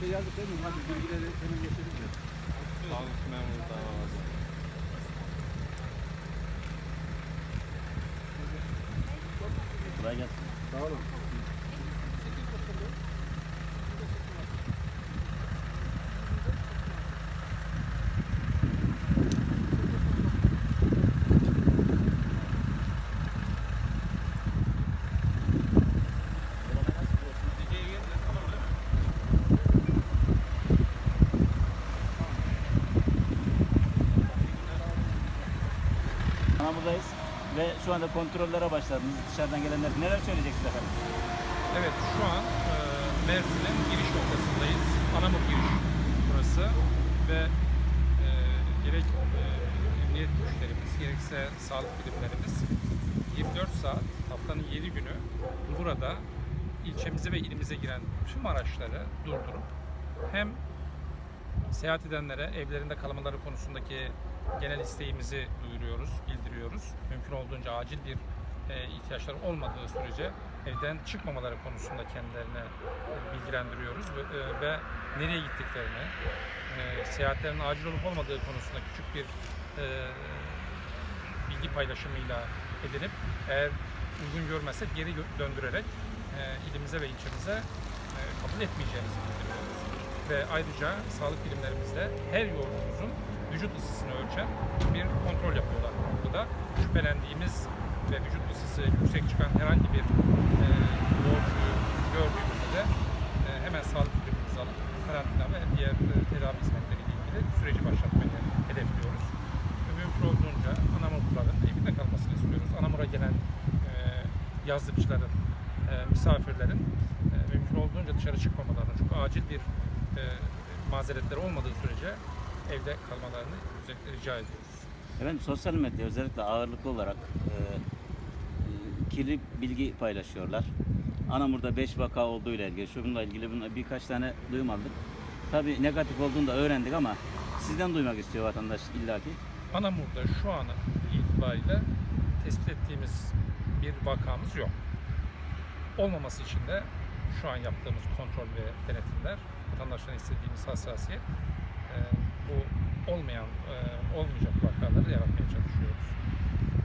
şey yazdık değil mi? Hadi bilgileri hemen geçelim de. Sağlık memuru davası. Kolay gelsin. Sağ olun. Ve şu anda kontrollere başladınız. Dışarıdan gelenler neler söyleyeceksiniz efendim? Evet şu an e, Mersin'in giriş noktasındayız. Anamur giriş burası ve e, gerek e, emniyet güçlerimiz gerekse sağlık birimlerimiz 24 saat haftanın 7 günü burada ilçemize ve ilimize giren tüm araçları durdurup hem seyahat edenlere evlerinde kalmaları konusundaki genel isteğimizi duyuruyoruz, bildiriyoruz. Mümkün olduğunca acil bir e, ihtiyaçları olmadığı sürece evden çıkmamaları konusunda kendilerine e, bilgilendiriyoruz ve, e, ve nereye gittiklerini, seyahatlerin acil olup olmadığı konusunda küçük bir bilgi paylaşımıyla edinip eğer uygun görmezsek geri döndürerek ilimize ve ilçemize kabul etmeyeceğimizi bildiriyoruz. Ve ayrıca sağlık bilimlerimizde her yolcumuzun vücut ısısını ölçen bir kontrol yapıyorlar. Burada şüphelendiğimiz ve vücut ısısı yüksek çıkan herhangi bir e, yolcuyu gördüğümüzde de e, hemen sağlık birimimizi alıp karantina ve diğer e, tedavi hizmetleriyle ilgili süreci başlatmayı hedefliyoruz. Mümkün olduğunca Anamurluların evinde kalmasını istiyoruz. Anamur'a gelen e, yazlıkçıların, e, misafirlerin e, mümkün olduğunca dışarı çıkmamalarını, çok acil bir e, mazeretleri olmadığı sürece evde kalmalarını özellikle rica ediyoruz. Efendim sosyal medya özellikle ağırlıklı olarak e, e, kirli bilgi paylaşıyorlar. Anamur'da 5 vaka olduğu ile ilgili, şununla ilgili bununla birkaç tane duyum aldık. Tabii negatif olduğunu da öğrendik ama sizden duymak istiyor vatandaş illaki. Anamur'da şu an itibariyle tespit ettiğimiz bir vakamız yok. Olmaması için de şu an yaptığımız kontrol ve denetimler, vatandaşların istediğimiz hassasiyet, e, bu olmayan, e, olmayacak vakaları yaratmaya çalışıyoruz.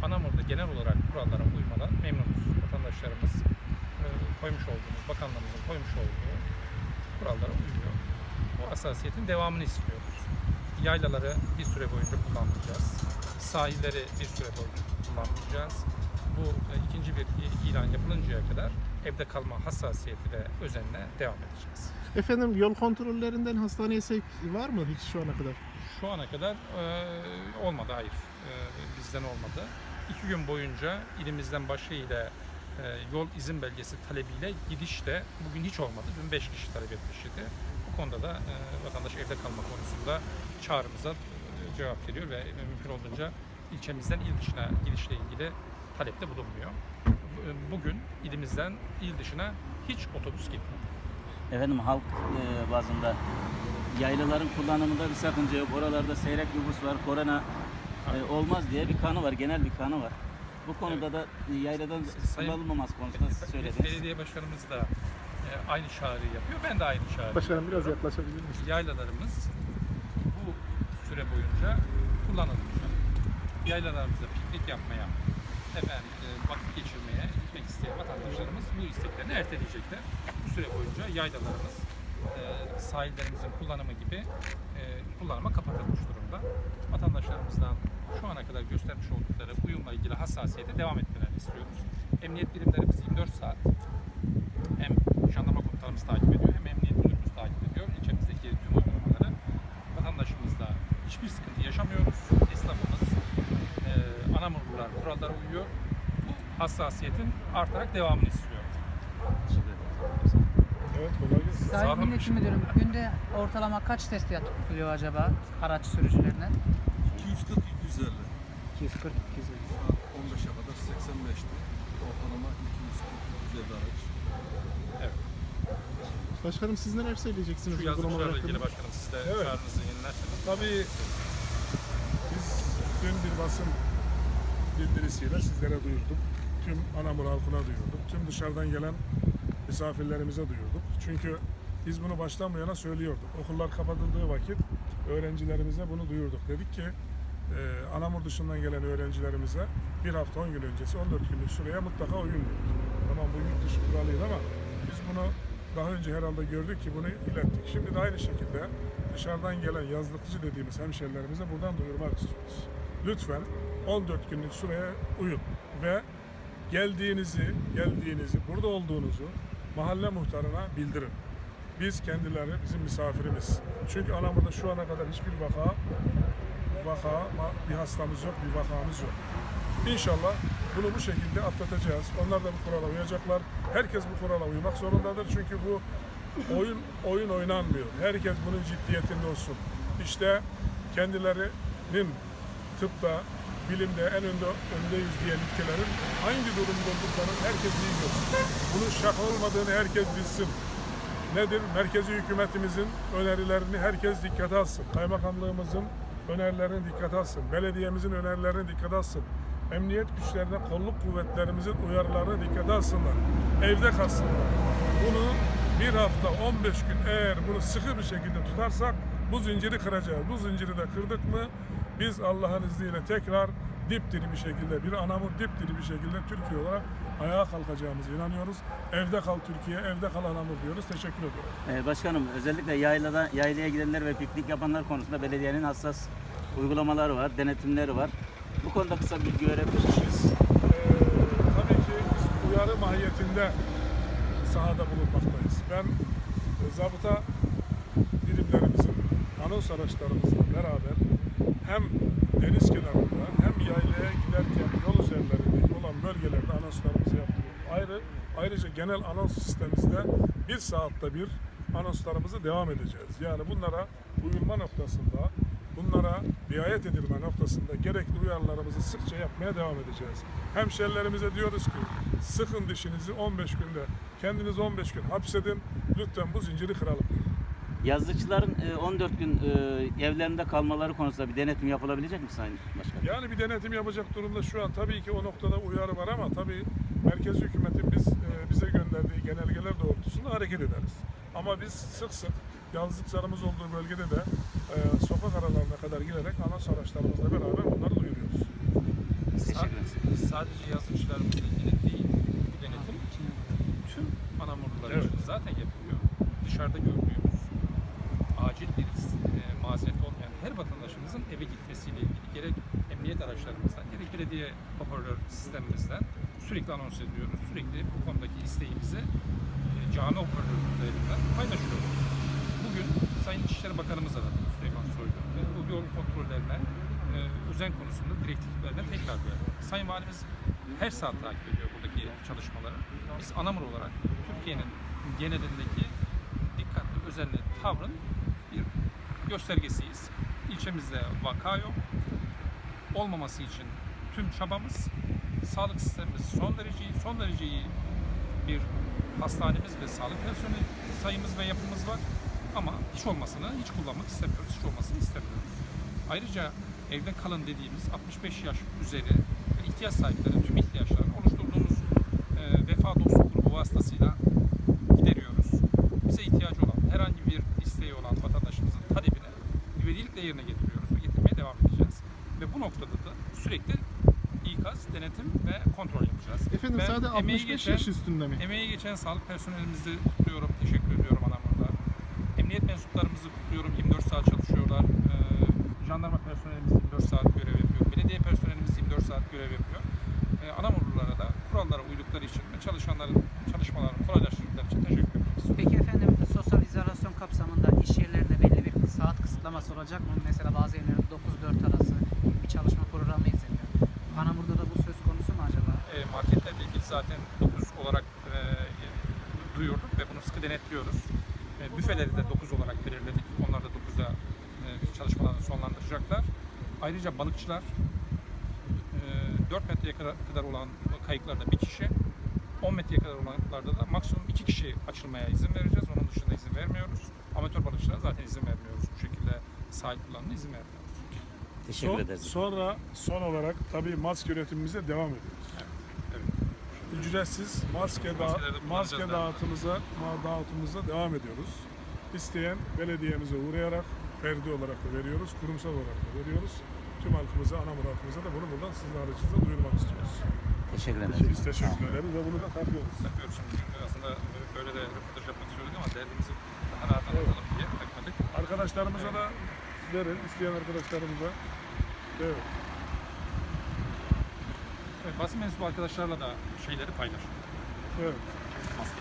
Anamur'da genel olarak kurallara uymadan memnunuz. Vatandaşlarımız e, koymuş olduğumuz, bakanlığımızın koymuş olduğu kurallara uyuyor. Bu hassasiyetin devamını istiyoruz. Yaylaları bir süre boyunca kullanmayacağız. Sahilleri bir süre boyunca kullanmayacağız. Bu e, ikinci bir ilan yapılıncaya kadar evde kalma hassasiyeti ve özenle devam edeceğiz. Efendim yol kontrollerinden hastaneye sevk var mı hiç şu ana kadar? Şu ana kadar e, olmadı, hayır. E, bizden olmadı. İki gün boyunca ilimizden başıyla e, yol izin belgesi talebiyle gidiş de bugün hiç olmadı. Dün 5 kişi talep etmişti. Bu konuda da e, vatandaş evde kalma konusunda çağrımıza e, cevap veriyor ve mümkün olduğunca ilçemizden il dışına gidişle ilgili talepte bulunmuyor. Bu- Bugün ilimizden il dışına hiç otobüs gitmedi. Efendim halk e, bazında yaylaların kullanımında bir sakınca yok. Oralarda seyrek nüfus var, korona e, olmaz diye bir kanı var, genel bir kanı var. Bu konuda da e, yayladan kullanılmaması konusunda siz söylediniz. Belediye başkanımız da e, aynı çağrıyı yapıyor. Ben de aynı çağrıyı Başkanım biraz yaklaşabilir misiniz? Yaylalarımız bu süre boyunca kullanılmayacak. Yaylalarımızda piknik yapmaya, efendim, e, vakit geçirmeye gitmek isteyen vatandaşlarımız bu isteklerini erteleyecekler. Süre boyunca yaylalarımız e, sahillerimizin kullanımı gibi e, kullanıma kapatılmış durumda. Vatandaşlarımızdan şu ana kadar göstermiş oldukları uyumla ilgili hassasiyete devam etmelerini istiyoruz. Emniyet birimlerimiz 24 saat hem jandarma komutanımız takip ediyor hem emniyet müdürümüz takip ediyor. İlçemizdeki tüm uygulamaları vatandaşımızla hiçbir sıkıntı yaşamıyoruz. Esnafımız, e, anamurlular kurallara uyuyor. Bu hassasiyetin artarak devamını istiyor. Evet kolay gelsin. Sağ Sayın olun. Emniyet Müdürüm, günde ortalama kaç test yapılıyor acaba araç sürücülerine? 240 250. 240 250. Saat 15'e kadar 85'ti. Ortalama 240 250 araç. Başkanım siz neler söyleyeceksiniz Şu yazılımlarla ilgili başkanım siz de Evet. çağrınızı yenilerseniz. Tabii biz dün bir basın bildirisiyle sizlere duyurduk. Tüm Anamur halkına duyurduk. Tüm dışarıdan gelen misafirlerimize duyurduk. Çünkü Biz bunu baştan bu yana söylüyorduk. Okullar kapatıldığı vakit öğrencilerimize bunu duyurduk. Dedik ki e, Anamur dışından gelen öğrencilerimize bir hafta 10 gün öncesi 14 günlük süreye mutlaka uyun dedik. Tamam bu yurt dışı kuralıydı ama biz bunu daha önce herhalde gördük ki bunu ilettik. Şimdi de aynı şekilde dışarıdan gelen yazlıkçı dediğimiz hemşerilerimize buradan duyurmak istiyoruz. Lütfen 14 günlük süreye uyun ve geldiğinizi, geldiğinizi, burada olduğunuzu mahalle muhtarına bildirin. Biz kendileri bizim misafirimiz. Çünkü Anamur'da şu ana kadar hiçbir vaka, vaka, bir hastamız yok, bir vakamız yok. İnşallah bunu bu şekilde atlatacağız. Onlar da bu kurala uyacaklar. Herkes bu kurala uymak zorundadır. Çünkü bu oyun oyun oynanmıyor. Herkes bunun ciddiyetinde olsun. İşte kendilerinin tıpta, bilimde en önde öndeyiz diyen ülkelerin hangi durumda olduklarını herkes iyi görsün. Bunun şaka olmadığını herkes bilsin. Nedir? Merkezi hükümetimizin önerilerini herkes dikkate alsın. Kaymakamlığımızın önerilerini dikkate alsın. Belediyemizin önerilerini dikkate alsın. Emniyet güçlerine, kolluk kuvvetlerimizin uyarılarını dikkate alsınlar. Evde kalsınlar. Bunu bir hafta 15 gün eğer bunu sıkı bir şekilde tutarsak bu zinciri kıracağız. Bu zinciri de kırdık mı biz Allah'ın izniyle tekrar dipdiri bir şekilde, bir anamur dipdiri bir şekilde Türkiye olarak ayağa kalkacağımıza inanıyoruz. Evde kal Türkiye, evde kal anamur diyoruz. Teşekkür ediyorum. Ee, başkanım özellikle yaylada yaylaya gidenler ve piknik yapanlar konusunda belediyenin hassas uygulamaları var, denetimleri var. Bu konuda kısa bilgi verebilir misiniz? Eee, tabii ki biz uyarı mahiyetinde sahada bulunmaktayız. Ben e, zabıta birimlerimizin anons araçlarımızla beraber hem deniz kenarında hem yaylaya giderken yol üzerlerindeki olan bölgelerde anonslarımızı yaptırıyoruz. Ayrı, ayrıca genel anons sistemimizde bir saatte bir anonslarımızı devam edeceğiz. Yani bunlara uyulma noktasında, bunlara riayet edilme noktasında gerekli uyarılarımızı sıkça yapmaya devam edeceğiz. Hemşerilerimize diyoruz ki sıkın dişinizi 15 günde, kendiniz 15 gün hapsedin, lütfen bu zinciri kıralım. Yazlıkçıların e, 14 gün e, evlerinde kalmaları konusunda bir denetim yapılabilecek mi Sayın Başkanım? Yani bir denetim yapacak durumda şu an tabii ki o noktada uyarı var ama tabii merkez hükümetin biz e, bize gönderdiği genelgeler doğrultusunda hareket ederiz. Ama biz sık sık yazlıklarımız olduğu bölgede de e, sokak aralarına kadar girerek anons araçlarımızla beraber onları duyuruyoruz. Teşekkür ederiz. Sadece yazılışlarımızla ilgili değil, bu denetim tüm anamurlular Evet. için zaten yapılıyor. Dışarıda gördüğümüz acil bir e, mazeret olmayan her vatandaşımızın eve gitmesiyle ilgili gerek emniyet araçlarımızdan gerek belediye hoparlör sistemimizden sürekli anons ediyoruz. Sürekli bu konudaki isteğimizi e, cami hoparlörlerinden paylaşıyoruz. Bugün Sayın İçişleri Bakanımız aradı Süleyman Soylu ve bu yol kontrollerine e, özen konusunda direktiflerine tekrar verdi. Sayın Valimiz her saat takip ediyor buradaki çalışmaları. Biz Anamur olarak Türkiye'nin genelindeki dikkatli, özenli tavrın bir göstergesiyiz. İlçemizde vaka yok. Olmaması için tüm çabamız, sağlık sistemimiz son derece iyi, son derece iyi bir hastanemiz ve sağlık personeli sayımız ve yapımız var. Ama hiç olmasını hiç kullanmak istemiyoruz. Hiç olmasını istemiyoruz. Ayrıca evde kalın dediğimiz 65 yaş üzeri ihtiyaç sahiplerinin tüm ihtiyaçlarını oluşturduğumuz e, vefa dostu grubu vasıtasıyla gideriyoruz. Bize ihtiyacı olan herhangi bir isteği olan vatandaşımızın talebini güvenlikle yerine getiriyoruz ve getirmeye devam edeceğiz. Ve bu noktada da sürekli ikaz, denetim ve kontrol yapacağız. Efendim Ben sadece emeği 65 geçen- yaş üstünde mi? Emeği geçen sağlık personelimizi kutluyorum, teşekkür ediyorum Anamur'da. Emniyet mensuplarımızı kutluyorum, 24 saat çalışıyorlar. Ee, jandarma personelimiz 24 saat görev yapıyor. Belediye personelimiz 24 saat görev yapıyor. Ee, Anamurlulara da kurallara uydukları için ve çalışanların çalışmalarını kolaylaştırdıkları için teşekkür ediyoruz. Peki efendim sosyal izolasyon kapsamında iş yerlerinde belli bir saat kısıtlaması olacak mı? Mesela bazı yerlerde 9-4 arası bir çalışma programı izleniyor. Anamur'da da bu söz konusu mu acaba? E, marketlerle ilgili zaten 9 olarak e, duyurduk ve bunu sıkı denetliyoruz. E, büfeleri de 9 olarak belirledik. Onlar da 9'da e, çalışmalarını sonlandıracaklar. Ayrıca balıkçılar e, 4 metreye kadar, kadar olan kayıklarda bir kişi, 10 metreye kadar olanlarda da maksimum 2 kişi açılmaya izin vereceğiz. Onun dışında izin vermiyoruz. Amatör balıkçılara zaten izin vermiyoruz. Bu şekilde sahil kullanımına izin vermiyoruz. Teşekkür Son- ederiz. sonra son olarak tabii maske üretimimize devam ediyoruz. Evet. Ücretsiz maske, da, maske dağıtımıza, dağıtımımıza devam ediyoruz. İsteyen belediyemize uğrayarak ferdi olarak da veriyoruz, kurumsal olarak da veriyoruz. Tüm halkımıza, Anamur halkımıza da bunu buradan sizin aracınızda duyurmak istiyoruz. Teşekkür ederim. Biz teşekkür ederiz ve bunu da takıyoruz. Yapıyoruz şimdi. Aslında böyle de röportaj yapmak istiyorduk ama derdimizi daha rahat anlatalım diye takmadık. Arkadaşlarımıza da verin, isteyen arkadaşlarımıza. Evet. Basın mensubu arkadaşlarla da şeyleri paylaşın. Evet. Maske.